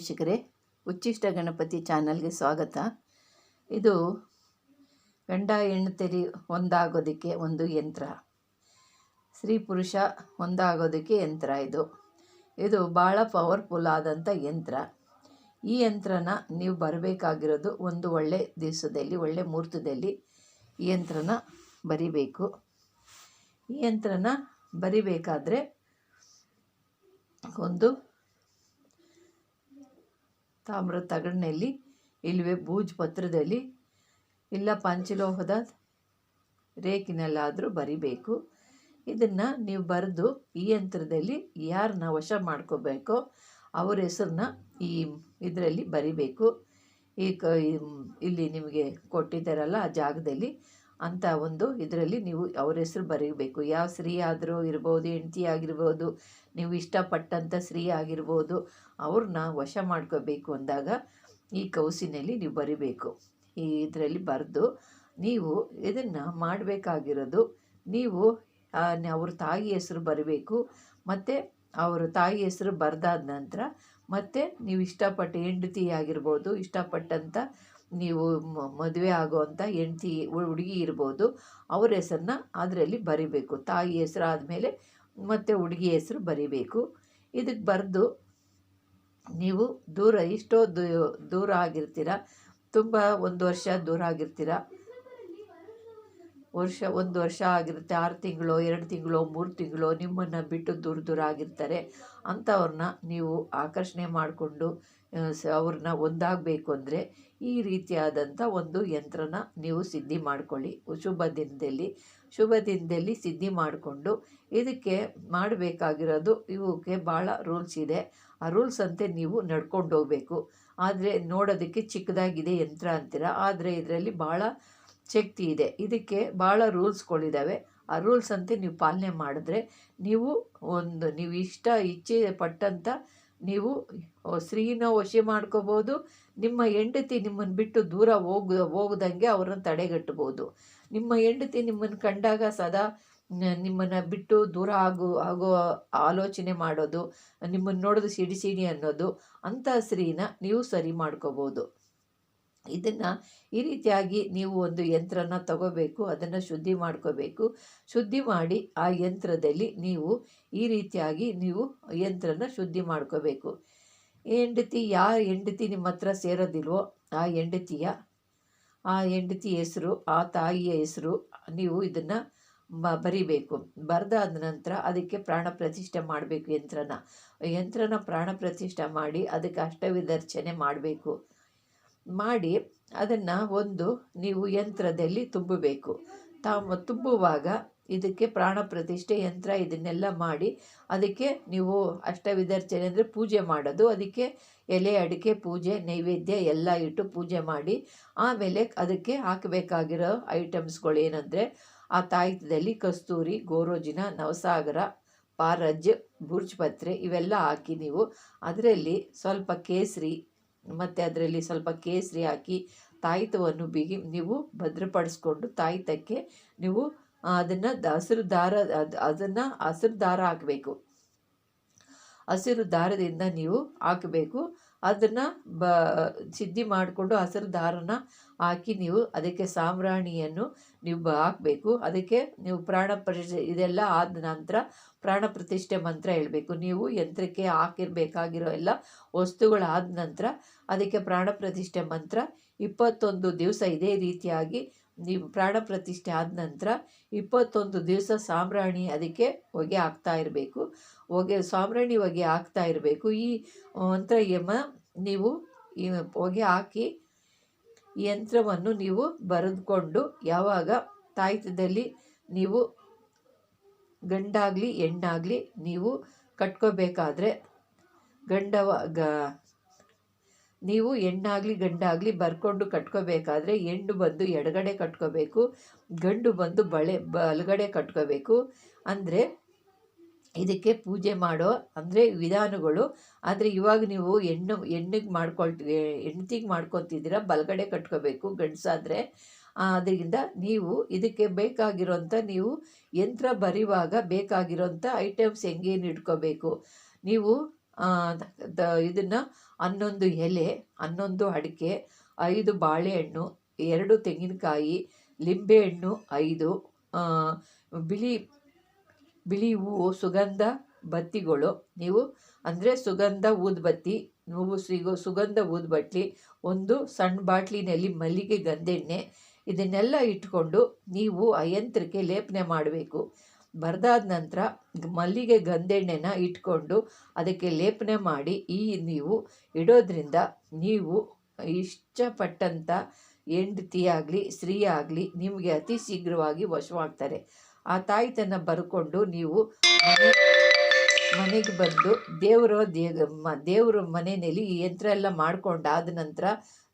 ವೀಕ್ಷಕರೇ ಉಚ್ಚಿಷ್ಟ ಗಣಪತಿ ಚಾನಲ್ಗೆ ಸ್ವಾಗತ. ಇದು ಗಂಡ ಹೆಣ್ತೆರಿ ಒಂದಾಗೋದಕ್ಕೆ ಒಂದು ಯಂತ್ರ. ಸ್ತ್ರೀ ಪುರುಷ ಒಂದಾಗೋದಕ್ಕೆ ಯಂತ್ರ ಇದು. ಇದು ಭಾಳ ಪವರ್ಫುಲ್ ಆದಂಥ ಯಂತ್ರ. ಈ ಯಂತ್ರನ ನೀವು ಬರಬೇಕಾಗಿರೋದು ಒಂದು ಒಳ್ಳೆ ದಿವಸದಲ್ಲಿ, ಒಳ್ಳೆ ಮುಹೂರ್ತದಲ್ಲಿ ಈ ಯಂತ್ರನ ಬರಿಬೇಕು. ಈ ಯಂತ್ರನ ಬರಿಬೇಕಾದ್ರೆ ಒಂದು ತಾಮ್ರ ತಗಡಿನಲ್ಲಿ ಇಲ್ಲವೇ ಭೂಜ್ ಪತ್ರದಲ್ಲಿ ಇಲ್ಲ ಪಂಚಲೋಹದ ರೇಖಿನಲ್ಲಾದರೂ ಬರಿಬೇಕು. ಇದನ್ನು ನೀವು ಬರೆದು ಈ ಯಂತ್ರದಲ್ಲಿ ಯಾರನ್ನ ವಶ ಮಾಡ್ಕೋಬೇಕೋ ಅವ್ರ ಹೆಸರನ್ನ ಈ ಇದರಲ್ಲಿ ಬರಿಬೇಕು. ಈ, ಇಲ್ಲಿ ನಿಮಗೆ ಕೊಟ್ಟಿದ್ದಾರಲ್ಲ ಆ ಜಾಗದಲ್ಲಿ ಅಂತ ಒಂದು ಇದರಲ್ಲಿ ನೀವು ಅವ್ರ ಹೆಸರು ಬರೀಬೇಕು. ಯಾವ ಸ್ತ್ರೀ ಆದರೂ ಇರ್ಬೋದು, ಹೆಂಡತಿ ಆಗಿರ್ಬೋದು, ನೀವು ಇಷ್ಟಪಟ್ಟಂಥ ಸ್ತ್ರೀ ಆಗಿರ್ಬೋದು, ಅವ್ರನ್ನ ವಶ ಮಾಡ್ಕೋಬೇಕು ಅಂದಾಗ ಈ ಕೌಸಿನಲ್ಲಿ ನೀವು ಬರಿಬೇಕು. ಈ ಇದರಲ್ಲಿ ಬರೆದು ನೀವು ಇದನ್ನು ಮಾಡಬೇಕಾಗಿರೋದು ನೀವು ಅವ್ರ ತಾಯಿ ಹೆಸರು ಬರಬೇಕು, ಮತ್ತು ಅವರು ತಾಯಿ ಹೆಸರು ಬರೆದಾದ ನಂತರ ಮತ್ತು ನೀವು ಇಷ್ಟಪಟ್ಟ ಹೆಂಡತಿ ಆಗಿರ್ಬೋದು ಇಷ್ಟಪಟ್ಟಂಥ ನೀವು ಮದುವೆ ಆಗುವಂಥ ಹೆಂಡತಿ ಹುಡುಗಿ ಇರ್ಬೋದು, ಅವ್ರ ಹೆಸರನ್ನ ಅದರಲ್ಲಿ ಬರಿಬೇಕು. ತಾಯಿ ಹೆಸರು ಆದಮೇಲೆ ಮತ್ತು ಹುಡುಗಿ ಹೆಸರು ಬರಿಬೇಕು. ಇದಕ್ಕೆ ಬರೆದು ನೀವು ದೂರ ಇಷ್ಟೋ ದೂರ ಆಗಿರ್ತೀರ, ತುಂಬ ಒಂದು ವರ್ಷ ದೂರ ಆಗಿರ್ತೀರ ವರ್ಷ, ಒಂದು ವರ್ಷ ಆಗಿರುತ್ತೆ. ಆರು ತಿಂಗಳು, ಎರಡು ತಿಂಗಳು, ಮೂರು ತಿಂಗಳು ನಿಮ್ಮನ್ನು ಬಿಟ್ಟು ದೂರ ದೂರ ಆಗಿರ್ತಾರೆ. ಅಂಥವ್ರನ್ನ ನೀವು ಆಕರ್ಷಣೆ ಮಾಡಿಕೊಂಡು ಅವ್ರನ್ನ ಒಂದಾಗಬೇಕು ಅಂದರೆ ಈ ರೀತಿಯಾದಂಥ ಒಂದು ಯಂತ್ರನ ನೀವು ಸಿದ್ಧಿ ಮಾಡಿಕೊಳ್ಳಿ. ಶುಭ ದಿನದಲ್ಲಿ ಶುಭ ದಿನದಲ್ಲಿ ಸಿದ್ಧಿ ಮಾಡಿಕೊಂಡು ಇದಕ್ಕೆ ಮಾಡಬೇಕಾಗಿರೋದು ಇವಕ್ಕೆ ಭಾಳ ರೂಲ್ಸ್ ಇದೆ. ಆ ರೂಲ್ಸ್ ಅಂತೆ ನೀವು ನಡ್ಕೊಂಡು ಹೋಗಬೇಕು. ಆದರೆ ನೋಡೋದಕ್ಕೆ ಚಿಕ್ಕದಾಗಿದೆ ಯಂತ್ರ ಅಂತೀರ. ಆದರೆ ಇದರಲ್ಲಿ ಭಾಳ ಶಕ್ತಿ ಇದೆ. ಇದಕ್ಕೆ ಭಾಳ ರೂಲ್ಸ್ಗಳಿದ್ದಾವೆ ಆ ರೂಲ್ಸ್ ಅಂತ ನೀವು ಪಾಲನೆ ಮಾಡಿದ್ರೆ ನೀವು ಒಂದು, ನೀವು ಇಷ್ಟ ಇಚ್ಛೆ ಪಟ್ಟಂಥ ನೀವು ಸ್ತ್ರೀನ ವಶೆ ಮಾಡ್ಕೋಬೋದು, ನಿಮ್ಮ ಹೆಂಡತಿ ನಿಮ್ಮನ್ನು ಬಿಟ್ಟು ದೂರ ಹೋಗ, ಹೋಗ್ದಂಗೆ ಅವ್ರನ್ನ ತಡೆಗಟ್ಟಬೋದು ನಿಮ್ಮ ಹೆಂಡತಿ ನಿಮ್ಮನ್ನು ಕಂಡಾಗ ಸದಾ ನಿಮ್ಮನ್ನು ಬಿಟ್ಟು ದೂರ ಆಗೋ ಆಗೋ ಆಲೋಚನೆ ಮಾಡೋದು, ನಿಮ್ಮನ್ನು ನೋಡೋದು ಸಿಡಿ ಸಿಡಿ ಅನ್ನೋದು, ಅಂಥ ಸ್ತ್ರೀನ ನೀವು ಸರಿ ಮಾಡ್ಕೋಬೋದು. ಇದನ್ನು ಈ ರೀತಿಯಾಗಿ ನೀವು ಒಂದು ಯಂತ್ರನ ತಗೋಬೇಕು, ಅದನ್ನು ಶುದ್ಧಿ ಮಾಡ್ಕೋಬೇಕು. ಶುದ್ಧಿ ಮಾಡಿ ಆ ಯಂತ್ರದಲ್ಲಿ ನೀವು ಈ ರೀತಿಯಾಗಿ ನೀವು ಯಂತ್ರನ ಶುದ್ಧಿ ಮಾಡ್ಕೋಬೇಕು. ಹೆಂಡತಿ ಯಾವ ಹೆಂಡತಿ ನಿಮ್ಮ ಹತ್ರ ಸೇರೋದಿಲ್ವೋ ಆ ಹೆಂಡತಿಯ, ಆ ಹೆಂಡತಿ ಹೆಸರು, ಆ ತಾಯಿಯ ಹೆಸರು ನೀವು ಇದನ್ನು ಬರಿಬೇಕು. ಬರೆದಾದ ನಂತರ ಅದಕ್ಕೆ ಪ್ರಾಣ ಪ್ರತಿಷ್ಠೆ ಮಾಡಬೇಕು ಯಂತ್ರನ. ಯಂತ್ರನ ಪ್ರಾಣ ಪ್ರತಿಷ್ಠೆ ಮಾಡಿ ಅದಕ್ಕೆ ಅಷ್ಟವಿದರ್ಚನೆ ಮಾಡಬೇಕು. ಮಾಡಿ ಅದನ್ನು ಒಂದು ನೀವು ಯಂತ್ರದಲ್ಲಿ ತುಂಬಬೇಕು. ತಾವು ತುಂಬುವಾಗ ಇದಕ್ಕೆ ಪ್ರಾಣ ಪ್ರತಿಷ್ಠೆ ಯಂತ್ರ ಇದನ್ನೆಲ್ಲ ಮಾಡಿ ಅದಕ್ಕೆ ನೀವು ಅಷ್ಟವಿದರ್ಚನೆ ಅಂದರೆ ಪೂಜೆ ಮಾಡೋದು. ಅದಕ್ಕೆ ಎಲೆ, ಅಡಿಕೆ, ಪೂಜೆ, ನೈವೇದ್ಯ ಎಲ್ಲ ಇಟ್ಟು ಪೂಜೆ ಮಾಡಿ ಆಮೇಲೆ ಅದಕ್ಕೆ ಹಾಕಬೇಕಾಗಿರೋ ಐಟಮ್ಸ್ಗಳು ಏನಂದರೆ ಆ ತಾಯಿತದಲ್ಲಿ ಕಸ್ತೂರಿ, ಗೋರೋಜಿನ, ನವಸಾಗರ, ಪಾರಜ್, ಬುರ್ಜ್ ಪತ್ರೆ ಇವೆಲ್ಲ ಹಾಕಿ ನೀವು ಅದರಲ್ಲಿ ಸ್ವಲ್ಪ ಕೇಸರಿ ಮತ್ತು ಅದರಲ್ಲಿ ಸ್ವಲ್ಪ ಕೇಸರಿ ಹಾಕಿ ತಾಯಿತವನ್ನು ಬಿಗಿ ನೀವು ಭದ್ರಪಡಿಸ್ಕೊಂಡು ತಾಯಿತಕ್ಕೆ ನೀವು ಅದನ್ನು ಹಸಿರು ದಾರ, ಅದು ಅದನ್ನು ಹಸಿರು ದಾರ ಹಾಕಬೇಕು. ಹಸಿರು ದಾರದಿಂದ ನೀವು ಹಾಕಬೇಕು. ಅದನ್ನು ಬ, ಸಿದ್ಧಿ ಮಾಡಿಕೊಂಡು ಹಸಿರು ದಾರನ ಹಾಕಿ ನೀವು ಅದಕ್ಕೆ ಸಾಂಬ್ರಾಣಿಯನ್ನು ನೀವು ಹಾಕಬೇಕು. ಅದಕ್ಕೆ ನೀವು ಪ್ರಾಣ ಪ್ರತಿಷ್ಠೆ ಇದೆಲ್ಲ ಆದ ನಂತರ ಪ್ರಾಣ ಪ್ರತಿಷ್ಠೆ ಮಂತ್ರ ಹೇಳಬೇಕು. ನೀವು ಯಂತ್ರಕ್ಕೆ ಹಾಕಿರಬೇಕಾಗಿರೋ ಎಲ್ಲ ವಸ್ತುಗಳಾದ ನಂತರ ಅದಕ್ಕೆ ಪ್ರಾಣ ಪ್ರತಿಷ್ಠೆ ಮಂತ್ರ ಇಪ್ಪತ್ತೊಂದು ದಿವಸ ಇದೇ ರೀತಿಯಾಗಿ ನೀವು ಪ್ರಾಣ ಪ್ರತಿಷ್ಠೆ ಆದ ನಂತರ ಇಪ್ಪತ್ತೊಂದು ದಿವಸ ಸಾಂಬ್ರಾಣಿ ಅದಕ್ಕೆ ಹೊಗೆ ಹಾಕ್ತಾ ಇರಬೇಕು. ಹೊಗೆ, ಸಾಂಬ್ರಾಣಿ ಹೊಗೆ ಹಾಕ್ತಾ ಇರಬೇಕು. ಈ ಮಂತ್ರ ಯಮ ನೀವು ಹೊಗೆ ಹಾಕಿ ಯಂತ್ರವನ್ನು ನೀವು ಬರೆದುಕೊಂಡು ಯಾವಾಗ ತಾಯ್ತದಲ್ಲಿ ನೀವು ಗಂಡಾಗಲಿ, ಹೆಣ್ಣಾಗಲಿ ನೀವು ಕಟ್ಕೋಬೇಕಾದ್ರೆ ಗಂಡವ, ಗ ನೀವು ಹೆಣ್ಣಾಗಲಿ, ಗಂಡಾಗಲಿ ಬರ್ಕೊಂಡು ಕಟ್ಕೋಬೇಕಾದ್ರೆ ಹೆಣ್ಣು ಬಂದು ಎಡಗಡೆ ಕಟ್ಕೋಬೇಕು, ಗಂಡು ಬಂದು ಬಳೆ ಬಲಗಡೆ ಕಟ್ಕೋಬೇಕು. ಅಂದರೆ ಇದಕ್ಕೆ ಪೂಜೆ ಮಾಡೋ, ಅಂದರೆ ವಿಧಾನಗಳು. ಆದರೆ ಇವಾಗ ನೀವು ಹೆಣ್ಣು, ಹೆಣ್ಣಿಗೆ ಮಾಡ್ಕೊಳ್ತಿ ಹೆಂಡ್ತಿಗೆ ಮಾಡ್ಕೊತಿದ್ದೀರ, ಬಲಗಡೆ ಕಟ್ಕೋಬೇಕು, ಗಂಡಸಾದರೆ. ಅದರಿಂದ ನೀವು ಇದಕ್ಕೆ ಬೇಕಾಗಿರೋಂಥ, ನೀವು ಯಂತ್ರ ಬರೆಯುವಾಗ ಬೇಕಾಗಿರೋಂಥ ಐಟಮ್ಸ್ ಹೆಂಗೇನು ಇಟ್ಕೋಬೇಕು. ನೀವು ಇದನ್ನು ಹನ್ನೊಂದು ಎಲೆ, ಹನ್ನೊಂದು ಅಡಿಕೆ, ಐದು ಬಾಳೆಹಣ್ಣು, ಎರಡು ತೆಂಗಿನಕಾಯಿ, ಲಿಂಬೆಹಣ್ಣು, ಐದು ಬಿಳಿ ಬಿಳಿ ಹೂವು, ಸುಗಂಧ ಬತ್ತಿಗಳು. ನೀವು ಅಂದರೆ ಸುಗಂಧ ಊದುಬತ್ತಿ ನೀವು ಸಿಗೋ ಸುಗಂಧ ಊದುಬತ್ತಿ ಒಂದು ಸಣ್ಣ ಬಾಟ್ಲಿನಲ್ಲಿ ಮಲ್ಲಿಗೆ ಗಂಧೆಣ್ಣೆ, ಇದನ್ನೆಲ್ಲ ಇಟ್ಕೊಂಡು ನೀವು ಆ ಯಂತ್ರಕ್ಕೆ ಲೇಪನೆ ಮಾಡಬೇಕು. ಬರೆದಾದ ನಂತರ ಮಲ್ಲಿಗೆ ಗಂಧೆಣ್ಣೆನ ಇಟ್ಕೊಂಡು ಅದಕ್ಕೆ ಲೇಪನೆ ಮಾಡಿ ಈ ನೀವು ಇಡೋದ್ರಿಂದ ನೀವು ಇಷ್ಟಪಟ್ಟಂಥ ಹೆಂಡತಿಯಾಗಲಿ ಸ್ತ್ರೀ ಆಗಲಿ ನಿಮಗೆ ಅತಿ ಶೀಘ್ರವಾಗಿ ವಶವಾಗ್ತಾರೆ ಆ ತಾಯಿತನ ಬರ್ಕೊಂಡು ನೀವು ಮನೆ, ಮನೆಗೆ ಬಂದು ದೇವರ ದೇವರ ಮನೆಯಲ್ಲಿ ಈ ಯಂತ್ರ ಎಲ್ಲ ಮಾಡ್ಕೊಂಡಾದ ನಂತರ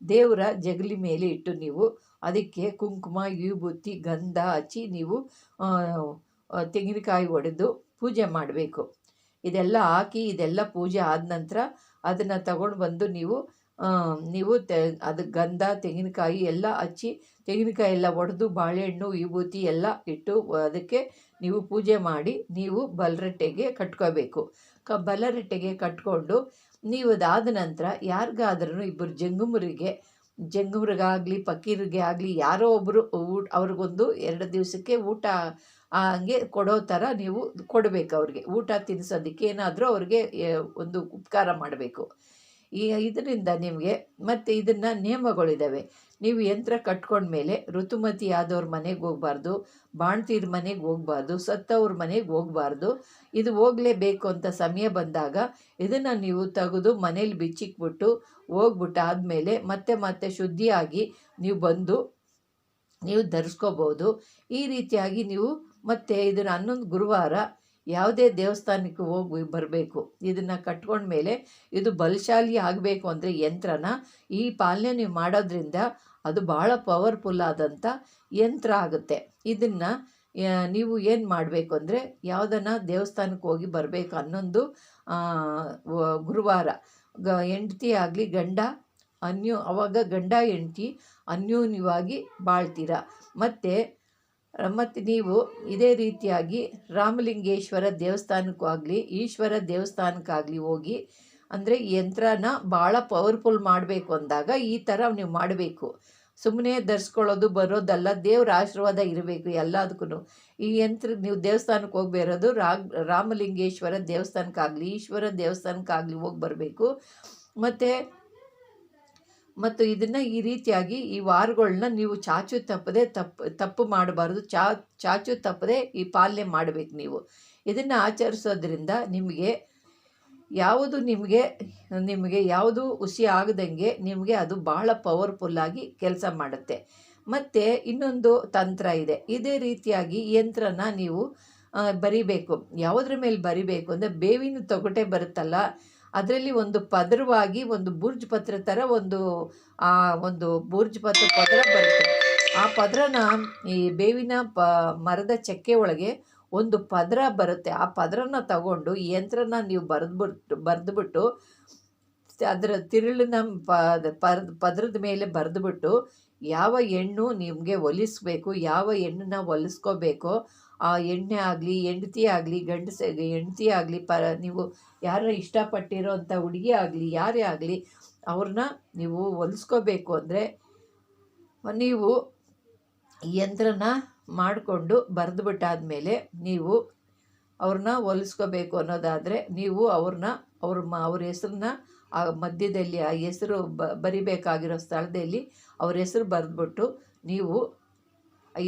ದೇವರ ಜಗಲಿ ಮೇಲೆ ಇಟ್ಟು ನೀವು ಅದಕ್ಕೆ ಕುಂಕುಮ, ವಿಭೂತಿ, ಗಂಧ ಹಚ್ಚಿ ನೀವು ತೆಂಗಿನಕಾಯಿ ಒಡೆದು ಪೂಜೆ ಮಾಡಬೇಕು. ಇದೆಲ್ಲ ಹಾಕಿ, ಇದೆಲ್ಲ ಪೂಜೆ ಆದ ನಂತರ ಅದನ್ನು ತಗೊಂಡು ಬಂದು ನೀವು ನೀವು ತೆ, ಅದು ಗಂಧ, ತೆಂಗಿನಕಾಯಿ ಎಲ್ಲ ಹಚ್ಚಿ, ತೆಂಗಿನಕಾಯಿ ಎಲ್ಲ ಒಡೆದು ಬಾಳೆಹಣ್ಣು, ವಿಭೂತಿ ಎಲ್ಲ ಇಟ್ಟು ಅದಕ್ಕೆ ನೀವು ಪೂಜೆ ಮಾಡಿ ನೀವು ಬಲರಟ್ಟೆಗೆ ಕಟ್ಕೋಬೇಕು. ಕ, ಬಲರಟ್ಟೆಗೆ ಕಟ್ಕೊಂಡು ನೀವು ಅದಾದ ನಂತರ ಯಾರಿಗಾದ್ರೂ ಇಬ್ಬರು ಜಂಗುಮರಿಗೆ, ಜಂಗುಮರಿಗಾಗಲಿ ಪಕ್ಕೀರಿಗೆ ಆಗಲಿ ಯಾರೋ ಒಬ್ಬರು ಊಟ ಅವ್ರಿಗೊಂದು ಎರಡು ದಿವಸಕ್ಕೆ ಊಟ ಹಂಗೆ ಕೊಡೋ ಥರ ನೀವು ಕೊಡಬೇಕು ಅವ್ರಿಗೆ. ಊಟ ತಿನ್ನಿಸೋದಕ್ಕೆ ಏನಾದರೂ ಅವ್ರಿಗೆ ಒಂದು ಉಪಕಾರ ಮಾಡಬೇಕು. ಈ ಇದರಿಂದ ನಿಮಗೆ ಮತ್ತು ಇದನ್ನು ನಿಯಮಗಳಿದ್ದಾವೆ ನೀವು ಯಂತ್ರ ಕಟ್ಕೊಂಡ್ಮೇಲೆ ಋತುಮತಿ ಆದವ್ರ ಮನೆಗೆ ಹೋಗ್ಬಾರ್ದು, ಬಾಣ್ತೀರ ಮನೆಗೆ ಹೋಗ್ಬಾರ್ದು, ಸತ್ತವ್ರ ಮನೆಗೆ ಹೋಗ್ಬಾರ್ದು, ಇದು ಹೋಗಲೇಬೇಕು ಅಂತ ಸಮಯ ಬಂದಾಗ ಇದನ್ನು ನೀವು ತೆಗೆದು ಮನೇಲಿ ಬಿಚ್ಚಿಕ್ಬಿಟ್ಟು ಹೋಗ್ಬಿಟ್ಟು ಆದಮೇಲೆ ಮತ್ತೆ ಮತ್ತೆ ಶುದ್ಧಿಯಾಗಿ ನೀವು ಬಂದು, ನೀವು ಧರಿಸ್ಕೋಬೋದು. ಈ ರೀತಿಯಾಗಿ ನೀವು ಮತ್ತೆ ಇದನ್ನು ಹನ್ನೊಂದು ಗುರುವಾರ ಯಾವುದೇ ದೇವಸ್ಥಾನಕ್ಕೆ ಹೋಗಿ ಬರಬೇಕು. ಇದನ್ನು ಕಟ್ಕೊಂಡ್ಮೇಲೆ ಇದು ಬಲಶಾಲಿ ಆಗಬೇಕು ಅಂದರೆ ಯಂತ್ರನ. ಈ ಪಾಲನೆ ನೀವು ಮಾಡೋದ್ರಿಂದ ಅದು ಭಾಳ ಪವರ್ಫುಲ್ ಆದಂಥ ಯಂತ್ರ ಆಗುತ್ತೆ. ಇದನ್ನು ನೀವು ಏನು ಮಾಡಬೇಕು ಅಂದರೆ ಯಾವುದನ್ನ ದೇವಸ್ಥಾನಕ್ಕೆ ಹೋಗಿ ಬರಬೇಕು ಹನ್ನೊಂದು ಗುರುವಾರ. ಗ, ಹೆಂಡತಿ ಆಗಲಿ, ಗಂಡ, ಅನ್ಯೋ, ಅವಾಗ ಗಂಡ, ಹೆಂಡತಿ ಅನ್ಯೋನ್ಯವಾಗಿ ಬಾಳ್ತೀರ. ಮತ್ತು ಮತ್ತು ನೀವು ಇದೇ ರೀತಿಯಾಗಿ ರಾಮಲಿಂಗೇಶ್ವರ ದೇವಸ್ಥಾನಕ್ಕೂ ಆಗಲಿ, ಈಶ್ವರ ದೇವಸ್ಥಾನಕ್ಕಾಗಲಿ ಹೋಗಿ, ಅಂದರೆ ಯಂತ್ರನ ಭಾಳ ಪವರ್ಫುಲ್ ಮಾಡಬೇಕು ಅಂದಾಗ ಈ ಥರ ನೀವು ಮಾಡಬೇಕು. ಸುಮ್ಮನೆ ಧರಿಸ್ಕೊಳ್ಳೋದು, ಬರೋದಲ್ಲ, ದೇವ್ರ ಆಶೀರ್ವಾದ ಇರಬೇಕು ಎಲ್ಲದಕ್ಕೂ ಈ ಯಂತ್ರ, ನೀವು ದೇವಸ್ಥಾನಕ್ಕೆ ಹೋಗಿ ಬರೋದು ರಾಮಲಿಂಗೇಶ್ವರ ದೇವಸ್ಥಾನಕ್ಕಾಗಲಿ, ಈಶ್ವರ ದೇವಸ್ಥಾನಕ್ಕಾಗಲಿ ಹೋಗಿ ಬರಬೇಕು. ಮತ್ತು ಮತ್ತು ಇದನ್ನು ಈ ರೀತಿಯಾಗಿ ಈ ವಾರಗಳನ್ನ ನೀವು ಚಾಚು ತಪ್ಪದೆ ತಪ್ಪು ತಪ್ಪು ಮಾಡಬಾರ್ದು. ಚಾ, ಚಾಚು ತಪ್ಪದೆ ಈ ಪಾಲನೆ ಮಾಡಬೇಕು ನೀವು. ಇದನ್ನು ಆಚರಿಸೋದ್ರಿಂದ ನಿಮಗೆ ಯಾವುದು ನಿಮಗೆ ನಿಮಗೆ ಯಾವುದು ಹುಸಿ ಆಗದಂಗೆ ನಿಮಗೆ ಅದು ಬಹಳ ಪವರ್ಫುಲ್ಲಾಗಿ ಕೆಲಸ ಮಾಡುತ್ತೆ. ಮತ್ತು ಇನ್ನೊಂದು ತಂತ್ರ ಇದೆ. ಇದೇ ರೀತಿಯಾಗಿ ಯಂತ್ರನ ನೀವು ಬರಿಬೇಕು. ಯಾವುದ್ರ ಮೇಲೆ ಬರಿಬೇಕು ಅಂದರೆ ಬೇವಿನ ತೊಗಟೆ ಬರುತ್ತಲ್ಲ ಅದರಲ್ಲಿ ಒಂದು ಪದರವಾಗಿ ಒಂದು ಬುರ್ಜ್ ಪತ್ರ ಥರ ಒಂದು, ಆ, ಒಂದು ಬುರ್ಜ್ ಪತ್ರ, ಪದರ ಬರುತ್ತೆ. ಆ ಪದರನ ಈ ಬೇವಿನ ಪ, ಮರದ ಚಕ್ಕೆ ಒಳಗೆ ಒಂದು ಪದರ ಬರುತ್ತೆ. ಆ ಪದರನ ತಗೊಂಡು ಯಂತ್ರನ ನೀವು ಬರೆದ್ಬಿಟ್ಟು ಬರೆದ್ಬಿಟ್ಟು ಅದರ ತಿರುಳಿನ ಪದ ಪದರದ ಮೇಲೆ ಬರೆದ್ಬಿಟ್ಟು ಯಾವ ಹೆಣ್ಣು ನಿಮಗೆ ಒಲಿಸ್ಬೇಕು ಯಾವ ಹೆಣ್ಣನ್ನ ಹೊಲಿಸ್ಕೋಬೇಕೋ ಆ ಎಣ್ಣೆ ಆಗಲಿ, ಹೆಂಡತಿ ಆಗಲಿ, ಗಂಡಸ, ಹೆಂಡತಿ ಆಗಲಿ ಪ ನೀವು ಯಾರ ಇಷ್ಟಪಟ್ಟಿರೋ ಅಂಥ ಹುಡುಗಿ ಆಗಲಿ, ಯಾರೇ ಆಗಲಿ, ಅವ್ರನ್ನ ನೀವು ಹೊಲಿಸ್ಕೋಬೇಕು ಅಂದರೆ ನೀವು ಯಂತ್ರನ ಮಾಡಿಕೊಂಡು ಬರೆದುಬಿಟ್ಟಾದ್ಮೇಲೆ ನೀವು ಅವ್ರನ್ನ ಹೊಲಿಸ್ಕೋಬೇಕು ಅನ್ನೋದಾದರೆ ನೀವು ಅವ್ರನ್ನ, ಅವ್ರ ಮ, ಅವ್ರ ಹೆಸ್ರನ್ನ ಆ ಮಧ್ಯದಲ್ಲಿ, ಆ ಹೆಸರು ಬರಿಬೇಕಾಗಿರೋ ಸ್ಥಳದಲ್ಲಿ ಅವ್ರ ಹೆಸರು ಬರೆದ್ಬಿಟ್ಟು ನೀವು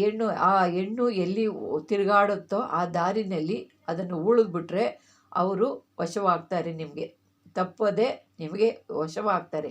ಹೆಣ್ಣು, ಆ ಹೆಣ್ಣು ಎಲ್ಲಿ ತಿರುಗಾಡುತ್ತೋ ಆ ದಾರಿನಲ್ಲಿ ಅದನ್ನು ಉಳಿದ್ಬಿಟ್ರೆ ಅವರು ವಶವಾಗ್ತಾರೆ ನಿಮಗೆ. ತಪ್ಪದೆ ನಿಮಗೆ ವಶವಾಗ್ತಾರೆ.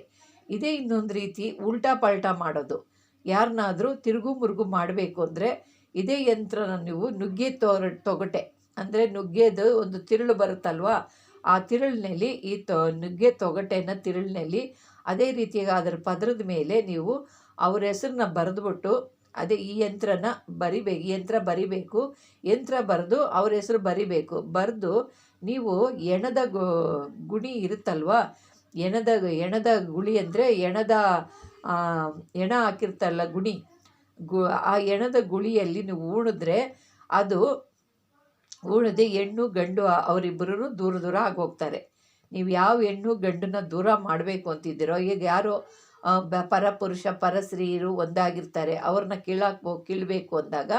ಇದೇ ಇನ್ನೊಂದು ರೀತಿ ಉಲ್ಟಾ ಪಲ್ಟಾ ಮಾಡೋದು. ಯಾರನ್ನಾದರೂ ತಿರುಗು ಮುರುಗು ಮಾಡಬೇಕು ಅಂದರೆ ಇದೇ ಯಂತ್ರನ ನೀವು ನುಗ್ಗೆ ತೋರ, ತೊಗಟೆ. ಅಂದರೆ ನುಗ್ಗೆದು ಒಂದು ತಿರುಳು ಬರುತ್ತಲ್ವಾ? ಆ ತಿರುಳಿನಲ್ಲಿ ಈ ತೊ, ನುಗ್ಗೆ ತೊಗಟೆನ ತಿರುಳಿನಲ್ಲಿ ಅದೇ ರೀತಿಯಾಗಿ ಅದರ ಪದರದ ಮೇಲೆ ನೀವು ಅವ್ರ ಹೆಸರನ್ನ ಬರೆದ್ಬಿಟ್ಟು ಅದೇ ಈ ಯಂತ್ರನ ಬರಿಬೇಕು ಈ ಯಂತ್ರ ಬರಿಬೇಕು, ಯಂತ್ರ ಬರೆದು ಅವ್ರ ಹೆಸರು ಬರಿಬೇಕು. ಬರೆದು ನೀವು ಎಣದ ಗು- ಗುಣಿ ಇರುತ್ತಲ್ವಾ? ಎಣದ ಎಣದ ಗುಳಿ ಅಂದರೆ ಎಣದ ಎಣ ಹಾಕಿರ್ತಲ್ಲ ಗುಣಿ. ಗು, ಆ ಎಣದ ಗುಳಿಯಲ್ಲಿ ನೀವು ಉಣಿದ್ರೆ ಅದು ಉಣದೆ ಹೆಣ್ಣು, ಗಂಡು ಅವರಿಬ್ಬರೂ ದೂರ ದೂರ ಆಗೋಗ್ತಾರೆ. ನೀವು ಯಾವ ಹೆಣ್ಣು, ಗಂಡನ್ನ ದೂರ ಮಾಡಬೇಕು ಅಂತಿದ್ದೀರೋ, ಈಗ ಯಾರೋ ಪರಪುರುಷ, ಪರಸ್ತ್ರೀಯರು ಒಂದಾಗಿರ್ತಾರೆ. ಅವ್ರನ್ನ ಕೀಳಾಕ್ಬೋ ಕೀಳಬೇಕು ಅಂದಾಗ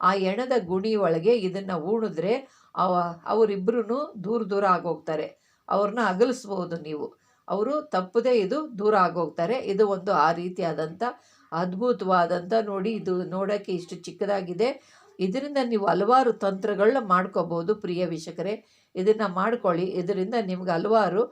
ಆ ಎಣದ ಗುಣಿ ಒಳಗೆ ಇದನ್ನು ಉಣಿದ್ರೆ ಅವ ಅವರಿಬ್ಬರೂ ದೂರ ದೂರ ಆಗೋಗ್ತಾರೆ. ಅವ್ರನ್ನ ಅಗಲಿಸ್ಬೋದು ನೀವು. ಅವರು ತಪ್ಪದೇ ಇದು ದೂರ ಆಗೋಗ್ತಾರೆ. ಇದು ಒಂದು ಆ ರೀತಿಯಾದಂಥ ಅದ್ಭುತವಾದಂಥ ನೋಡಿ ಇದು ನೋಡೋಕ್ಕೆ ಇಷ್ಟು ಚಿಕ್ಕದಾಗಿದೆ. ಇದರಿಂದ ನೀವು ಹಲವಾರು ತಂತ್ರಗಳನ್ನ ಮಾಡ್ಕೋಬೋದು ಪ್ರಿಯ ವೀಕ್ಷಕರೇ. ಇದನ್ನು ಮಾಡ್ಕೊಳ್ಳಿ. ಇದರಿಂದ ನಿಮ್ಗೆ ಹಲವಾರು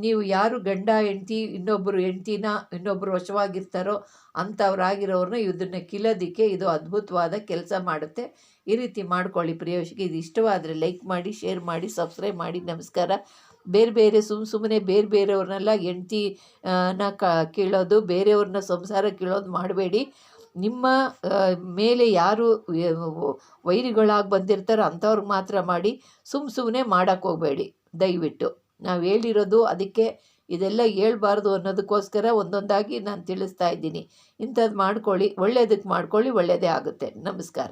ನೀವು ಯಾರು ಗಂಡ ಹೆಂಡ್ತಿ ಇನ್ನೊಬ್ಬರು ಹೆಂಡ್ತಿನ ಇನ್ನೊಬ್ಬರು ವಶವಾಗಿರ್ತಾರೋ ಅಂಥವ್ರಾಗಿರೋರನ್ನ ಇದನ್ನು ಕಿಲೋದಕ್ಕೆ ಇದು ಅದ್ಭುತವಾದ ಕೆಲಸ ಮಾಡುತ್ತೆ. ಈ ರೀತಿ ಮಾಡ್ಕೊಳ್ಳಿ ಪ್ರಿಯೋಶಿಗೆ ಇದು ಇಷ್ಟವಾದರೆ ಲೈಕ್ ಮಾಡಿ ಶೇರ್ ಮಾಡಿ ಸಬ್ಸ್ಕ್ರೈಬ್ ಮಾಡಿ. ನಮಸ್ಕಾರ. ಬೇರೆ ಬೇರೆ ಸುಮ್ಮ ಸುಮ್ಮನೆ ಬೇರೆ ಬೇರೆಯವ್ರನ್ನೆಲ್ಲ ಹೆಂಡ್ತಿ ಆ, ನ ಕ ಕೀಳೋದು ಬೇರೆಯವ್ರನ್ನ ಸಂಸಾರ ಕೀಳೋದು ಮಾಡಬೇಡಿ. ನಿಮ್ಮ ಮೇಲೆ ಯಾರು ವೈರಿಗಳಾಗಿ ಬಂದಿರ್ತಾರೋ ಅಂಥವ್ರಿಗೆ ಮಾತ್ರ ಮಾಡಿ ಸುಮ್ಮ ಸುಮ್ಮನೆ ಮಾಡೋಕ್ಕೆ ಹೋಗಬೇಡಿ. ದಯವಿಟ್ಟು. ನಾವು ಹೇಳಿರೋದು ಅದಕ್ಕೆ ಇದೆಲ್ಲ ಹೇಳ್ಬಾರ್ದು ಅನ್ನೋದಕ್ಕೋಸ್ಕರ ಒಂದೊಂದಾಗಿ ನಾನು ತಿಳಿಸ್ತಾ ಇದ್ದೀನಿ. ಇಂಥದ್ದು ಮಾಡ್ಕೊಳ್ಳಿ ಒಳ್ಳೆಯದಕ್ಕೆ ಮಾಡ್ಕೊಳ್ಳಿ ಒಳ್ಳೆಯದೇ ಆಗುತ್ತೆ. ನಮಸ್ಕಾರ.